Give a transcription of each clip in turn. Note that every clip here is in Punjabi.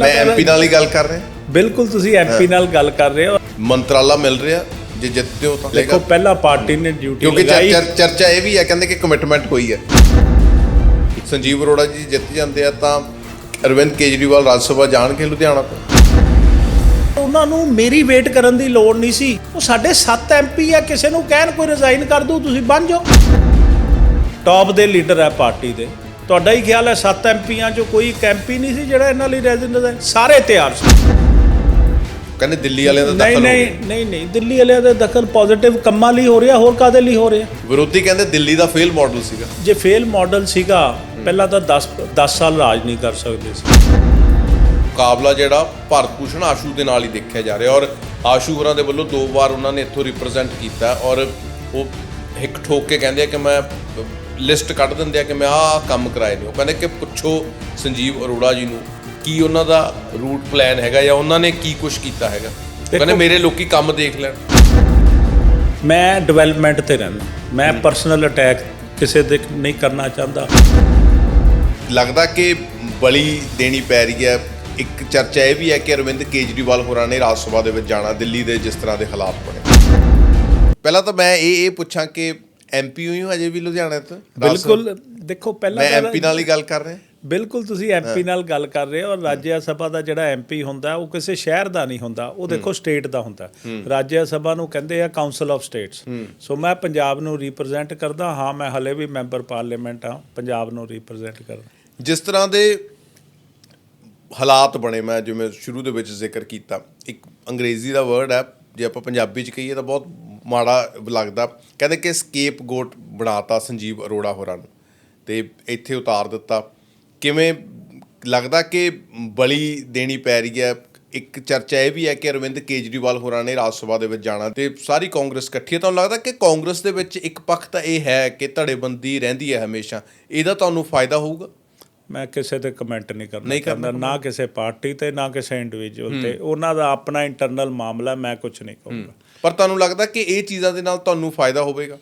ਮੈਂ ਐਮਪੀ ਨਾਲ ਹੀ ਗੱਲ ਕਰ ਰਿਹਾ। ਬਿਲਕੁਲ ਤੁਸੀਂ ਐਮਪੀ ਨਾਲ ਗੱਲ ਕਰ ਰਹੇ ਹੋ। ਮੰਤਰਾਲਾ ਮਿਲ ਰਿਹਾ ਜੇ ਜਿੱਤਦੇ ਹੋ ਤਾਂ ਦੇਖੋ ਪਹਿਲਾਂ ਪਾਰਟੀ ਨੇ ਡਿਊਟੀ ਕਿਉਂਕਿ ਲਗਾਈ। ਚਰਚਾ ਇਹ ਵੀ ਹੈ ਕਹਿੰਦੇ ਕਿ ਕਮਿਟਮੈਂਟ ਹੋਈ ਹੈ। ਸੰਜੀਵ ਅਰੋੜਾ ਜੀ ਜਿੱਤ ਜਾਂਦੇ ਆ ਤਾਂ ਅਰਵਿੰਦ ਕੇਜਰੀਵਾਲ ਰਾਜ ਸਭਾ ਜਾਣਗੇ ਲੁਧਿਆਣਾ ਤੋਂ। ਉਹਨਾਂ ਨੂੰ ਮੇਰੀ ਵੇਟ ਕਰਨ ਦੀ ਲੋੜ ਨਹੀਂ ਸੀ। ਉਹ ਸਾਡੇ 7 ਐਮਪੀ ਆ ਕਿਸੇ ਨੂੰ ਕਹਿਣ ਕੋਈ ਰਿਜ਼ਾਈਨ ਕਰ ਦੋ ਤੁਸੀਂ ਬਣ ਜਾਓ। ਟੌਪ ਦੇ ਲੀਡਰ ਹੈ ਪਾਰਟੀ ਦੇ। ਤੁਹਾਡਾ ਹੀ ਖਿਆਲ ਹੈ 7 ਐਮਪੀਆਂ ਚੋਂ ਕੋਈ ਇੱਕ ਐਮਪੀ ਨਹੀਂ ਸੀ ਜਿਹੜਾ ਇਹਨਾਂ ਲਈ ਰੈਜ਼ੀਡੈਂਟ ਸਾਰੇ ਤਿਆਰ ਸੀ। ਕਹਿੰਦੇ ਦਿੱਲੀ ਵਾਲਿਆਂ ਦਾ ਨਹੀਂ ਦਖਲ ਹੋ ਨਹੀਂ ਗਿਆ ਨਹੀਂ ਨਹੀਂ ਦਿੱਲੀ ਵਾਲਿਆਂ ਦਾ ਦਖਲ ਪੋਜ਼ਿਟਿਵ ਕੰਮਾਂ ਲਈ ਹੋ ਰਿਹਾ ਹੋਰ ਕਾਦੇ ਲਈ ਹੋ ਰਿਹਾ? ਵਿਰੋਧੀ ਕਹਿੰਦੇ ਦਿੱਲੀ ਦਾ ਫੇਲ ਮਾਡਲ ਸੀਗਾ। ਜੇ ਫੇਲ ਮਾਡਲ ਸੀਗਾ ਪਹਿਲਾਂ ਤਾਂ 10 10 ਸਾਲ ਰਾਜ ਨਹੀਂ ਕਰ ਸਕਦੇ ਸੀ। ਮੁਕਾਬਲਾ ਜਿਹੜਾ ਭਾਰਤ ਭੂਸ਼ਣ ਆਸ਼ੂ ਦੇ ਨਾਲ ਹੀ ਦੇਖਿਆ ਜਾ ਰਿਹਾ ਔਰ ਆਸ਼ੂ ਹੋਰਾਂ ਦੇ ਵੱਲੋਂ ਦੋ ਵਾਰ ਉਹਨਾਂ ਨੇ ਇੱਥੋਂ ਰਿਪਰੈਜ਼ੈਂਟ ਕੀਤਾ ਔਰ ਉਹ ਹਿੱਕ ਠੋਕ ਕੇ ਕਹਿੰਦੇ ਆ ਕਿ ਮੈਂ ਲਿਸਟ ਕੱਢ ਦਿੰਦੇ ਆ ਕਿ ਮੈਂ ਆਹ ਕੰਮ ਕਰਾਏ ਨੇ। ਉਹ ਕਹਿੰਦੇ ਕਿ ਪੁੱਛੋ ਸੰਜੀਵ ਅਰੋੜਾ ਜੀ ਨੂੰ ਕੀ ਉਹਨਾਂ ਦਾ ਰੂਟ ਪਲਾਨ ਹੈਗਾ ਜਾਂ ਉਹਨਾਂ ਨੇ ਕੀ ਕੁਝ ਕੀਤਾ ਹੈਗਾ। ਕਹਿੰਦੇ ਮੇਰੇ ਲੋਕੀ ਕੰਮ ਦੇਖ ਲੈਣ। ਮੈਂ ਡਿਵੈਲਪਮੈਂਟ ਤੇ ਰਹਿੰਦਾ। ਮੈਂ ਪਰਸਨਲ ਅਟੈਕ ਕਿਸੇ ਦੇ ਨਹੀਂ ਕਰਨਾ ਚਾਹੁੰਦਾ। ਲੱਗਦਾ ਕਿ ਬਲੀ ਦੇਣੀ ਪੈ ਰਹੀ ਹੈ। ਇੱਕ ਚਰਚਾ ਇਹ ਵੀ ਹੈ ਕਿ ਅਰਵਿੰਦ ਕੇਜਰੀਵਾਲ ਹੋਰਾਂ ਨੇ ਰਾਜ ਸਭਾ ਦੇ ਵਿੱਚ ਜਾਣਾ ਦਿੱਲੀ ਦੇ ਜਿਸ ਤਰ੍ਹਾਂ ਦੇ ਹਾਲਾਤ ਬਣੇ। ਪਹਿਲਾਂ ਤਾਂ ਮੈਂ ਇਹ ਇਹ ਪੁੱਛਾਂ ਕਿ ਐਮਪੀ ਹੋਈ ਹੋ ਅਜੇ ਵੀ ਲੁਧਿਆਣਾ ਤੋਂ? ਬਿਲਕੁਲ ਦੇਖੋ ਪਹਿਲਾਂ ਮੈਂ ਐਮਪੀ ਨਾਲ ਹੀ ਗੱਲ ਕਰ ਰਿਹਾ। ਬਿਲਕੁਲ ਤੁਸੀਂ ਐਮਪੀ ਨਾਲ ਗੱਲ ਕਰ ਰਹੇ ਹੋ ਔਰ ਰਾਜ ਸਭਾ ਦਾ ਜਿਹੜਾ ਐਮਪੀ ਹੁੰਦਾ ਉਹ ਕਿਸੇ ਸ਼ਹਿਰ ਦਾ ਨਹੀਂ ਹੁੰਦਾ ਉਹ ਦੇਖੋ ਸਟੇਟ ਦਾ ਹੁੰਦਾ। ਰਾਜ ਸਭਾ ਨੂੰ ਕਹਿੰਦੇ ਆ ਕਾਉਂਸਲ ਆਫ ਸਟੇਟਸ ਸੋ ਮੈਂ ਪੰਜਾਬ ਨੂੰ ਰਿਪਰੈਜ਼ੈਂਟ ਕਰਦਾ ਹਾਂ ਮੈਂ ਹਲੇ ਵੀ ਮੈਂਬਰ ਪਾਰਲੀਮੈਂਟ ਹਾਂ ਪੰਜਾਬ ਨੂੰ ਰਿਪਰੈਜ਼ੈਂਟ ਕਰਦਾ। ਜਿਸ ਤਰ੍ਹਾਂ ਦੇ ਹਾਲਾਤ ਬਣੇ ਮੈਂ ਜਿਵੇਂ ਸ਼ੁਰੂ ਦੇ ਵਿੱਚ ਜ਼ਿਕਰ ਕੀਤਾ ਇੱਕ ਅੰਗਰੇਜ਼ੀ ਦਾ ਵਰਡ ਹੈ ਜੇ ਆਪਾਂ ਪੰਜਾਬੀ ਚ ਕਹੀਏ ਤਾਂ ਬਹੁਤ ਮਾੜਾ ਲੱਗਦਾ। ਕਹਿੰਦੇ ਕਿ ਸਕੇਪ ਗੋਟ ਬਣਾਤਾ ਸੰਜੀਵ ਅਰੋੜਾ ਹੋਰਾਂ ਨੂੰ ਤੇ ਇੱਥੇ ਉਤਾਰ ਦਿੱਤਾ। ਕਿਵੇਂ ਲੱਗਦਾ ਕਿ ਬਲੀ ਦੇਣੀ ਪੈ ਰਹੀ ਹੈ? ਇੱਕ ਚਰਚਾ ਇਹ ਵੀ ਹੈ ਕਿ ਅਰਵਿੰਦ ਕੇਜਰੀਵਾਲ ਹੋਰਾਂ ਨੇ ਰਾਜ ਸਭਾ ਦੇ ਵਿੱਚ ਜਾਣਾ ਤੇ ਸਾਰੀ ਕਾਂਗਰਸ ਇਕੱਠੀ ਹੈ। ਤੁਹਾਨੂੰ ਲੱਗਦਾ ਕਿ ਕਾਂਗਰਸ ਦੇ ਵਿੱਚ ਇੱਕ ਪੱਖ ਤਾਂ ਇਹ ਹੈ ਕਿ ਧੜੇਬੰਦੀ ਰਹਿੰਦੀ ਹੈ ਹਮੇਸ਼ਾ। ਇਹਦਾ ਤੁਹਾਨੂੰ ਫਾਇਦਾ ਹੋਊਗਾ? ਮੈਂ ਕਿਸੇ ਤੇ ਕਮੈਂਟ ਨਹੀਂ ਕਰਨਾ ਚਾਹੁੰਦਾ ਨਾ ਕਿਸੇ ਪਾਰਟੀ ਤੇ ਨਾ ਕਿਸੇ ਇੰਡੀਵਿਜੂਅਲ ਤੇ। ਉਹਨਾਂ ਦਾ ਆਪਣਾ ਇੰਟਰਨਲ ਮਾਮਲਾ ਮੈਂ ਕੁਝ ਨਹੀਂ ਕਹੂੰਗਾ। ਪਰ ਤੁਹਾਨੂੰ ਲੱਗਦਾ ਕਿ ਇਹ ਚੀਜ਼ਾਂ ਦੇ ਨਾਲ ਤੁਹਾਨੂੰ ਫਾਇਦਾ ਹੋਵੇਗਾ?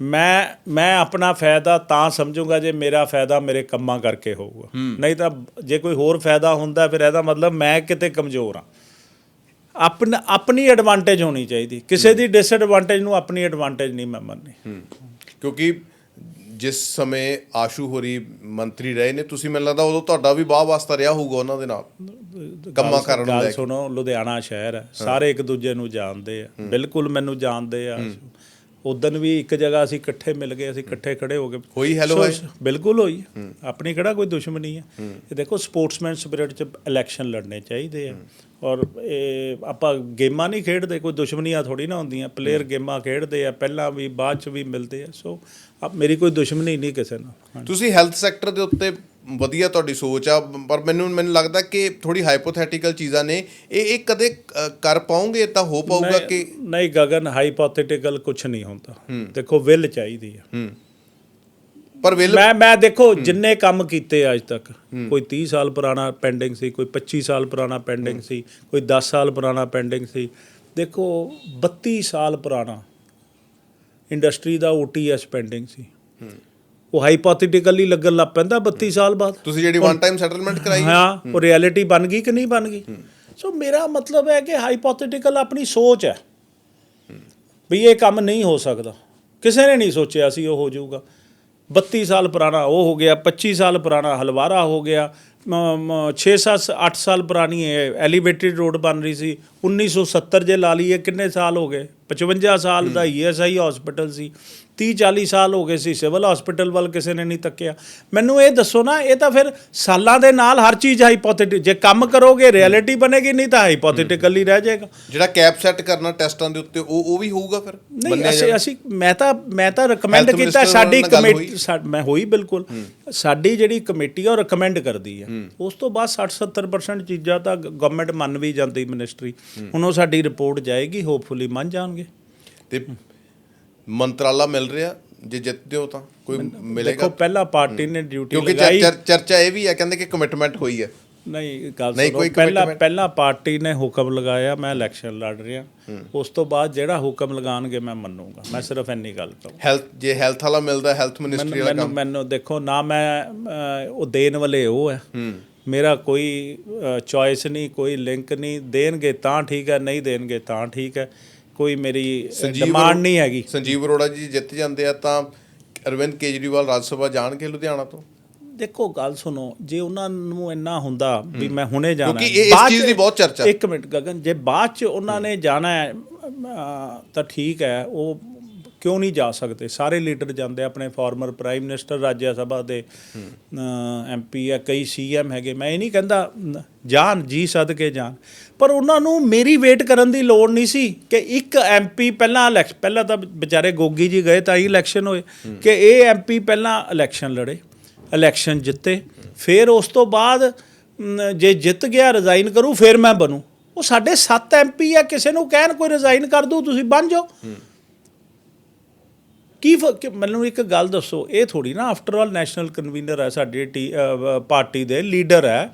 ਮੈਂ ਮੈਂ ਆਪਣਾ ਫਾਇਦਾ ਤਾਂ ਸਮਝੂੰਗਾ ਜੇ ਮੇਰਾ ਫਾਇਦਾ ਮੇਰੇ ਕੰਮਾਂ ਕਰਕੇ ਹੋਊਗਾ। ਨਹੀਂ ਤਾਂ ਜੇ ਕੋਈ ਹੋਰ ਫਾਇਦਾ ਹੁੰਦਾ ਫਿਰ ਇਹਦਾ ਮਤਲਬ ਮੈਂ ਕਿਤੇ ਕਮਜ਼ੋਰ ਹਾਂ। ਆਪਣ ਆਪਣੀ ਐਡਵਾਂਟੇਜ ਹੋਣੀ ਚਾਹੀਦੀ। ਕਿਸੇ ਦੀ ਡਿਸਐਡਵਾਂਟੇਜ ਨੂੰ ਆਪਣੀ ਐਡਵਾਂਟੇਜ ਨਹੀਂ ਮੈਂ ਮੰਨਣੀ ਕਿਉਂਕਿ ਜਿਸ ਸਮੇਂ ਆਸ਼ੂ ਹੋਰੀ ਮੰਤਰੀ ਰਹੇ ਨੇ ਤੁਸੀਂ ਮੈਨੂੰ ਲੱਗਦਾ ਉਦੋਂ ਤੁਹਾਡਾ ਵੀ ਬਾਹ ਵਾਸਤਾ ਰਿਹਾ ਹੋਊਗਾ ਉਹਨਾਂ ਦੇ ਨਾਲ? ਕੰਮਾਂ ਕਰਨ ਨੂੰ ਗੱਲ ਸੁਣੋ ਲੁਧਿਆਣਾ ਸ਼ਹਿਰ ਹੈ ਸਾਰੇ ਇੱਕ ਦੂਜੇ ਨੂੰ ਜਾਣਦੇ ਆ ਬਿਲਕੁਲ ਮੈਨੂੰ ਜਾਣਦੇ ਆ। ਉਦੋਂ ਵੀ ਇੱਕ ਜਗ੍ਹਾ ਅਸੀਂ ਇਕੱਠੇ ਮਿਲ ਗਏ ਅਸੀਂ ਇਕੱਠੇ ਖੜੇ ਹੋ ਗਏ। ਹੋਈ ਹਾਈ? ਬਿਲਕੁਲ ਹੋਈ। ਆਪਣੀ ਕਿਹੜਾ ਕੋਈ ਦੁਸ਼ਮਣੀ ਹੈ? ਇਹ ਦੇਖੋ ਸਪੋਰਟਸਮੈਨ ਸਪਿਰਿਟ ਚ ਇਲੈਕਸ਼ਨ ਲੜਨੇ ਚਾਹੀਦੇ ਆ। ਔਰ ਇਹ ਆਪਾਂ ਗੇਮਾਂ ਨਹੀਂ ਖੇਡਦੇ ਕੋਈ ਦੁਸ਼ਮਣੀਆਂ ਥੋੜੀ ਨਾ ਹੁੰਦੀਆਂ। ਪਲੇਅਰ ਗੇਮਾਂ ਖੇਡਦੇ ਆ ਪਹਿਲਾਂ ਵੀ ਬਾਅਦ ਚ ਵੀ ਮਿਲਦੇ ਆ। ਸੋ ਆਪ ਮੇਰੀ ਕੋਈ ਦੁਸ਼ਮਣੀ ਨਹੀਂ ਕਿਸੇ ਨਾਲ। ਤੁਸੀਂ ਹੈਲਥ ਸੈਕਟਰ ਦੇ ਉੱਤੇ ਵਧੀਆ ਤੁਹਾਡੀ ਸੋਚ ਆ ਪਰ ਮੈਨੂੰ ਮੈਨੂੰ ਲੱਗਦਾ ਕਿ ਥੋੜੀ ਹਾਈਪੋਥੈਟੀਕਲ ਚੀਜ਼ਾਂ ਨੇ। ਇਹ ਇਹ ਕਦੇ ਕਰ ਪਾਉਂਗੇ ਤਾਂ ਹੋ ਪਾਊਗਾ ਕਿ ਨਹੀਂ ਗਗਨ ਹਾਈਪੋਥੈਟੀਕਲ ਕੁਝ ਨਹੀਂ ਹੁੰਦਾ। ਦੇਖੋ ਵਿਲ ਚਾਹੀਦੀ ਆ। ਹੂੰ। ਪਰ ਵਿਲ ਮੈਂ ਮੈਂ ਦੇਖੋ ਜਿੰਨੇ ਕੰਮ ਕੀਤੇ ਅੱਜ ਤੱਕ ਕੋਈ 30 ਸਾਲ ਪੁਰਾਣਾ ਪੈਂਡਿੰਗ ਸੀ ਕੋਈ 25 ਸਾਲ ਪੁਰਾਣਾ ਪੈਂਡਿੰਗ ਸੀ ਕੋਈ 10 ਸਾਲ ਪੁਰਾਣਾ ਪੈਂਡਿੰਗ ਸੀ। ਦੇਖੋ 32 ਸਾਲ ਪੁਰਾਣਾ ਇੰਡਸਟਰੀ ਦਾ OTS ਪੈਂਡਿੰਗ ਸੀ। ਉਹ ਹਾਈਪੋਥੈਟੀਕਲੀ ਲੱਗਣ ਲੱਗ ਪੈਂਦਾ 32 ਸਾਲ ਬਾਅਦ। ਤੁਸੀਂ ਜਿਹੜੀ ਵਨ ਟਾਈਮ ਸੈਟਲਮੈਂਟ ਕਰਾਈ। ਹਾਂ ਉਹ ਰਿਐਲਿਟੀ ਬਣ ਗਈ ਕਿ ਨਹੀਂ ਬਣ ਗਈ? ਸੋ ਮੇਰਾ ਮਤਲਬ ਹੈ ਕਿ ਹਾਈਪੋਥੈਟੀਕਲ ਆਪਣੀ ਸੋਚ ਹੈ। ਵੀ ਇਹ ਕੰਮ ਨਹੀਂ ਹੋ ਸਕਦਾ। ਕਿਸੇ ਨੇ ਨਹੀਂ ਸੋਚਿਆ ਸੀ ਉਹ ਹੋ ਜਾਊਗਾ। 32 ਸਾਲ ਪੁਰਾਣਾ ਉਹ ਹੋ ਗਿਆ 25 ਸਾਲ ਪੁਰਾਣਾ ਹਲਵਾਰਾ ਹੋ ਗਿਆ 6 7 8 ਸਾਲ ਪੁਰਾਣੀ ਐਲੀਵੇਟਿਡ ਰੋਡ ਬਣ ਰਹੀ ਸੀ 1970 ਜੇ ਲਾ ਲਈਏ, ਕਿੰਨੇ ਸਾਲ ਹੋ ਗਏ? 55 ਸਾਲ ਦਾ ਈਐਸਆਈ ਹਸਪੀਟਲ ਸੀ। 30 40 ਸਾਲ ਹੋ ਗਏ ਸੀ ਸਿਵਲ ਹਸਪੀਟਲ ਵੱਲ ਕਿਸੇ ਨੇ ਨਹੀਂ ਤੱਕਿਆ। ਮੈਨੂੰ ਇਹ ਦੱਸੋ ਨਾ ਇਹ ਤਾਂ ਫਿਰ ਸਾਲਾਂ ਦੇ ਨਾਲ ਹਰ ਚੀਜ਼ ਹਾਈਪੋਥੈਟਿਕ ਜੇ ਕੰਮ ਕਰੋਗੇ ਰਿਐਲਿਟੀ ਬਣੇਗੀ ਨਹੀਂ ਤਾਂ ਹਾਈਪੋਥੈਟਿਕਲੀ ਰਹਿ ਜਾਏਗਾ। ਜਿਹੜਾ ਕੈਪ ਸੈੱਟ ਕਰਨਾ ਟੈਸਟਾਂ ਦੇ ਉੱਤੇ ਉਹ ਉਹ ਵੀ ਹੋਊਗਾ ਫਿਰ? ਨਹੀਂ ਅਸੀਂ ਅਸੀਂ ਮੈਂ ਤਾਂ ਮੈਂ ਤਾਂ ਰეკਮੈਂਡ ਕੀਤਾ ਸਾਡੀ ਕਮੇਟੀ ਮੈਂ ਹੋਈ ਬਿਲਕੁਲ। ਸਾਡੀ ਜਿਹੜੀ ਕਮੇਟੀ ਆ ਉਹ ਰეკਮੈਂਡ ਕਰਦੀ ਹੈ। ਉਸ ਤੋਂ ਬਾਅਦ 60 70% ਚੀਜ਼ਾਂ ਤਾਂ ਗਵਰਨਮੈਂਟ ਮੰਨ ਵੀ ਜਾਂਦੀ ਮਿਨਿਸਟਰੀ ਹੁਣ ਉਹ ਸਾਡੀ ਰਿਪੋਰਟ ਜਾਏਗੀ ਹੋਪਫੁਲੀ ਮੰਨ ਜਾਣਗੇ। ਤੇ ਮੰਤਰਾਲਾ ਮਿਲ ਰਿਹਾ ਜੇ ਜਿੱਤਦੇ ਹੋ ਤਾਂ ਕੋਈ ਮਿਲੇਗਾ। ਦੇਖੋ ਪਹਿਲਾਂ ਪਾਰਟੀ ਨੇ ਡਿਊਟੀ ਕਿਉਂਕਿ ਚਰ- ਲਗਾਈ। ਚਰ- ਚਰਚਾ ਇਹ ਵੀ ਹੈ ਕਹਿੰਦੇ ਕਿ ਕਮਿਟਮੈਂਟ ਹੋਈ ਹੈ। ਨਹੀਂ ਗੱਲ ਨਹੀਂ, ਸੁਣੋ ਕੋਈ ਪਹਿਲਾਂ commitment- ਪਹਿਲਾਂ ਪਾਰਟੀ ਨੇ ਹੁਕਮ ਲਗਾਇਆ ਮੈਂ ਇਲੈਕਸ਼ਨ ਲੜ ਰਿਹਾ। ਉਸ ਤੋਂ ਬਾਅਦ ਜਿਹੜਾ ਹੁਕਮ ਲਗਾਣਗੇ ਮੈਂ ਮੰਨੂਗਾ। ਮੈਂ ਸਿਰਫ ਇੰਨੀ ਗੱਲ ਕਹਾਂ। ਹੈਲਥ ਜੇ ਹੈਲਥ ਵਾਲਾ ਮਿਲਦਾ ਹੈਲਥ ਮਿਨਿਸਟਰੀ ਮੈਨੂੰ ਵਾਲਾ ਮੈਨੂੰ ਮੈਨੂੰ ਦੇਖੋ ਨਾ ਮੈਂ ਅਹ, ਉਹ ਦੇਣ ਵਾਲੇ ਉਹ ਹੈ। ਮੇਰਾ ਕੋਈ ਚੋਇਸ ਨਹੀਂ ਕੋਈ ਲਿੰਕ ਨਹੀਂ। ਦੇਣਗੇ ਤਾਂ ਠੀਕ ਹੈ ਨਹੀਂ ਦੇਣਗੇ ਤਾਂ ਠੀਕ ਹੈ। ਕੋਈ ਮੇਰੀ ਡਿਮਾਂਡ ਨਹੀਂ ਹੈਗੀ। ਸੰਜੀਵ ਅਰੋੜਾ ਜੀ ਜਿੱਤ ਜਾਂਦੇ ਆ ਤਾਂ ਅਰਵਿੰਦ ਕੇਜਰੀਵਾਲ ਰਾਜ ਸਭਾ ਜਾਣਗੇ ਲੁਧਿਆਣਾ ਤੋਂ? ਦੇਖੋ ਗੱਲ ਸੁਣੋ ਜੇ ਉਹਨਾਂ ਨੂੰ ਇੰਨਾ ਹੁੰਦਾ ਵੀ ਮੈਂ ਹੁਣੇ ਜਾਣਾ ਕਿਉਂਕਿ ਇਸ ਚੀਜ਼ ਦੀ ਬਹੁਤ ਚਰਚਾ। ਇੱਕ ਮਿੰਟ ਗਗਨ ਜੇ ਬਾਅਦ ਚ ਉਹਨਾਂ ਨੇ ਜਾਣਾ ਹੈ ਤਾਂ ਠੀਕ ਹੈ ਉਹ ਕਿਉਂ ਨਹੀਂ ਜਾ ਸਕਦੇ? ਸਾਰੇ ਲੀਡਰ ਜਾਂਦੇ ਆਪਣੇ former prime minister Rajya Sabha ਦੇ ਐਮਪੀ ਆ, ਕਈ ਸੀਐਮ ਹੈਗੇ। ਮੈਂ ਇਹ ਨਹੀਂ ਕਹਿੰਦਾ, ਨ- ਜਾਣ, ਜੀ ਸਦਕੇ ਜਾਣ। ਪਰ ਉਹਨਾਂ ਨੂੰ ਮੇਰੀ ਵੇਟ ਕਰਨ ਦੀ ਲੋੜ ਨਹੀਂ ਸੀ ਕਿ ਇੱਕ ਐਮਪੀ ਪਹਿਲਾਂ ਇਲੈਕਸ਼ਨ ਪਹਿਲਾਂ ਤਾਂ ਵਿਚਾਰੇ ਗੋਗੀ ਜੀ ਗਏ ਤਾਂ ਹੀ ਇਲੈਕਸ਼ਨ ਹੋਏ। ਕਿ ਇਹ ਐਮਪੀ ਪਹਿਲਾਂ ਇਲੈਕਸ਼ਨ ਲੜੇ ਇਲੈਕਸ਼ਨ ਜਿੱਤੇ। ਫਿਰ ਉਸ ਤੋਂ ਬਾਅਦ ਜੇ ਜਿੱਤ ਗਿਆ ਰਿਜ਼ਾਈਨ ਕਰੂ, ਫਿਰ ਮੈਂ ਬਣੂ। ਉਹ ਸਾਡੇ 7 ਐਮਪੀ ਆ, ਕਿਸੇ ਨੂੰ ਕਹਿਣ ਕੋਈ ਰਿਜ਼ਾਈਨ ਕਰ ਦੂ, ਤੁਸੀਂ ਬਣ ਜਾਓ। ਕੀ ਮੈਨੂੰ ਇੱਕ ਗੱਲ ਦੱਸੋ ਇਹ ਥੋੜੀ ਨਾ ਆਫਟਰ ਆਲ ਨੈਸ਼ਨਲ ਕਨਵੀਨਰ ਹੈ ਸਾਡੇ ਪਾਰਟੀ ਦੇ ਲੀਡਰ ਹੈ।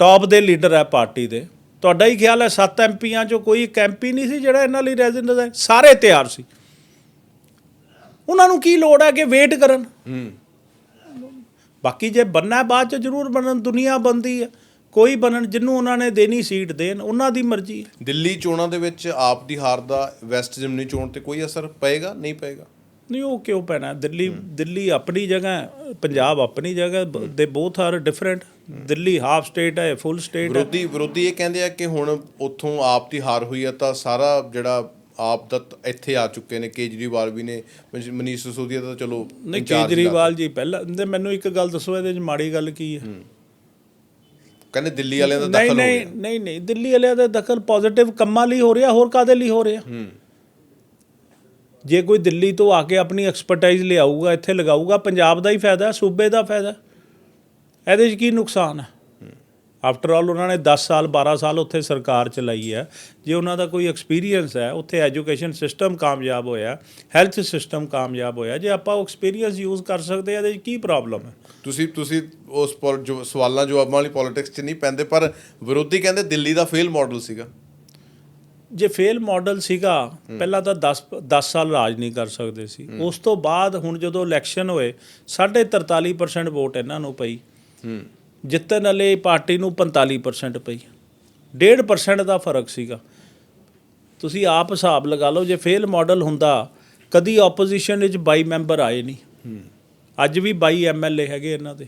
ਟੌਪ ਦੇ ਲੀਡਰ ਹੈ ਪਾਰਟੀ ਦੇ। ਤੁਹਾਡਾ ਹੀ ਖਿਆਲ ਹੈ 7 ਐਮਪੀਆਂ ਚੋਂ ਕੋਈ ਇੱਕ ਐਮਪੀ ਨਹੀਂ ਸੀ ਜਿਹੜਾ ਇਹਨਾਂ ਲਈ ਰੈਜ਼ੀਡੈਂਟ ਹੈ? ਸਾਰੇ ਤਿਆਰ ਸੀ। ਉਹਨਾਂ ਨੂੰ ਕੀ ਲੋੜ ਹੈ ਕਿ ਵੇਟ ਕਰਨ? ਬਾਕੀ ਜੇ ਬੰਨਾ ਬਾਅਦ ਚ ਜ਼ਰੂਰ ਬਣਨ ਦੁਨੀਆ ਬੰਦੀ ਹੈ। ਕੋਈ ਬਣਨ ਜਿੰਨੂੰ ਉਹਨਾਂ ਨੇ ਦੇਣੀ ਸੀਟ ਦੇਣ ਉਹਨਾਂ ਦੀ ਮਰਜ਼ੀ ਹੈ। ਦਿੱਲੀ ਚੋਣਾਂ ਦੇ ਵਿੱਚ ਆਪ ਦੀ ਹਾਰ ਦਾ ਵੈਸਟ ਜਿਮਨੀ ਚੋਣ ਤੇ ਕੋਈ ਅਸਰ ਪਏਗਾ? ਨਹੀਂ ਪਏਗਾ। ਨਹੀਂ ਉਹ ਕਿਉਂ ਪੈਣਾ? ਦਿੱਲੀ ਦਿੱਲੀ ਆਪਣੀ ਜਗ੍ਹਾ ਹੈ, ਪੰਜਾਬ ਆਪਣੀ ਜਗ੍ਹਾ ਦੇ both are different Delhi half state ਹੈ ਫੁੱਲ ਸਟੇਟ ਹੈ। ਵਿਰੋਧੀ ਵਿਰੋਧੀ ਇਹ ਕਹਿੰਦੇ ਆ ਕਿ ਹੁਣ ਉੱਥੋਂ ਆਪ ਦੀ ਹਾਰ ਹੋਈ ਆ ਤਾਂ ਸਾਰਾ ਜਿਹੜਾ ਆਪ ਦਾ ਤ- ਇੱਥੇ ਆ ਚੁੱਕੇ ਨੇ ਕੇਜਰੀਵਾਲ ਵੀ ਨੇ ਮਨੀਸ਼- ਮਨੀਸ਼ ਸਿਸੋਦੀਆ ਤਾਂ ਚਲੋ ਨਹੀਂ ਕੇਜਰੀਵਾਲ ਜੀ ਪਹਿਲਾਂ ਤੇ ਮੈਨੂੰ ਇੱਕ ਗੱਲ ਦੱਸੋ ਇਹਦੇ ਵਿੱਚ ਮਾੜੀ ਗੱਲ ਕੀ ਹੈ। ਕਹਿੰਦੇ ਦਿੱਲੀ ਵਾਲਿਆਂ ਦਾ ਨਹੀਂ ਦਖਲ ਹੋ ਨਹੀਂ ਗਿਆ। ਨਹੀਂ ਨਹੀਂ ਦਿੱਲੀ ਵਾਲਿਆਂ ਦਾ ਦਖਲ ਪੋਜ਼ਿਟਿਵ ਕੰਮਾਂ ਲਈ ਹੋ ਰਿਹਾ ਹੋਰ ਕਾਦੇ ਲਈ ਹੋ ਰਿਹਾ? ਹੂੰ। ਜੇ ਕੋਈ ਦਿੱਲੀ ਤੋਂ ਆ ਕੇ ਆਪਣੀ ਐਕਸਪਰਟਾਈਜ਼ ਲਿਆਊਗਾ, ਇੱਥੇ ਲਗਾਊਗਾ, ਪੰਜਾਬ ਦਾ ਹੀ ਫਾਇਦਾ, ਸੂਬੇ ਦਾ ਫਾਇਦਾ। ਇਹਦੇ 'ਚ ਕੀ ਨੁਕਸਾਨ ਹੈ? ਆਫਟਰ ਆਲ ਉਹਨਾਂ ਨੇ 10 ਸਾਲ 12 ਸਾਲ ਉੱਥੇ ਸਰਕਾਰ ਚਲਾਈ ਹੈ। ਜੇ ਉਹਨਾਂ ਦਾ ਕੋਈ ਐਕਸਪੀਰੀਅੰਸ ਹੈ, ਉੱਥੇ ਐਜੂਕੇਸ਼ਨ ਸਿਸਟਮ ਕਾਮਯਾਬ ਹੋਇਆ ਹੈਲਥ ਸਿਸਟਮ ਕਾਮਯਾਬ ਹੋਇਆ, ਜੇ ਆਪਾਂ ਉਹ ਐਕਸਪੀਰੀਅੰਸ ਯੂਜ਼ ਕਰ ਸਕਦੇ ਆ ਇਹਦੇ 'ਚ ਕੀ ਪ੍ਰੋਬਲਮ ਹੈ? ਤੁਸੀਂ ਤੁਸੀਂ ਉਸ ਪੋਲ- ਜੋ ਸਵਾਲਾਂ, ਜਵਾਬਾਂ ਵਾਲੀ ਪੋਲਿਟਿਕਸ 'ਚ ਨਹੀਂ ਪੈਂਦੇ, ਪਰ ਵਿਰੋਧੀ ਕਹਿੰਦੇ ਦਿੱਲੀ ਦਾ ਫੇਲ ਮਾਡਲ ਸੀਗਾ। ਜੇ ਫੇਲ ਮਾਡਲ ਸੀਗਾ ਪਹਿਲਾਂ ਤਾਂ 10 10 ਸਾਲ ਰਾਜ ਨਹੀਂ ਕਰ ਸਕਦੇ ਸੀ। ਉਸ ਤੋਂ ਬਾਅਦ ਹੁਣ ਜਦੋਂ ਇਲੈਕਸ਼ਨ ਹੋਏ 43% ਵੋਟ ਇਹਨਾਂ ਨੂੰ ਪਈ। ਜਿੱਤਣ ਵਾਲੇ ਪਾਰਟੀ ਨੂੰ 45% ਪਈ। 1.5% ਦਾ ਫ਼ਰਕ ਸੀਗਾ। ਤੁਸੀਂ ਆਪ ਹਿਸਾਬ ਲਗਾ ਲਓ ਜੇ ਫੇਲ ਮਾਡਲ ਹੁੰਦਾ ਕਦੀ ਆਪੋਜੀਸ਼ਨ ਵਿੱਚ 22 ਮੈਂਬਰ ਆਏ ਨਹੀਂ। ਅੱਜ ਵੀ 22 ਐਮਐਲਏ ਹੈਗੇ ਇਹਨਾਂ ਦੇ।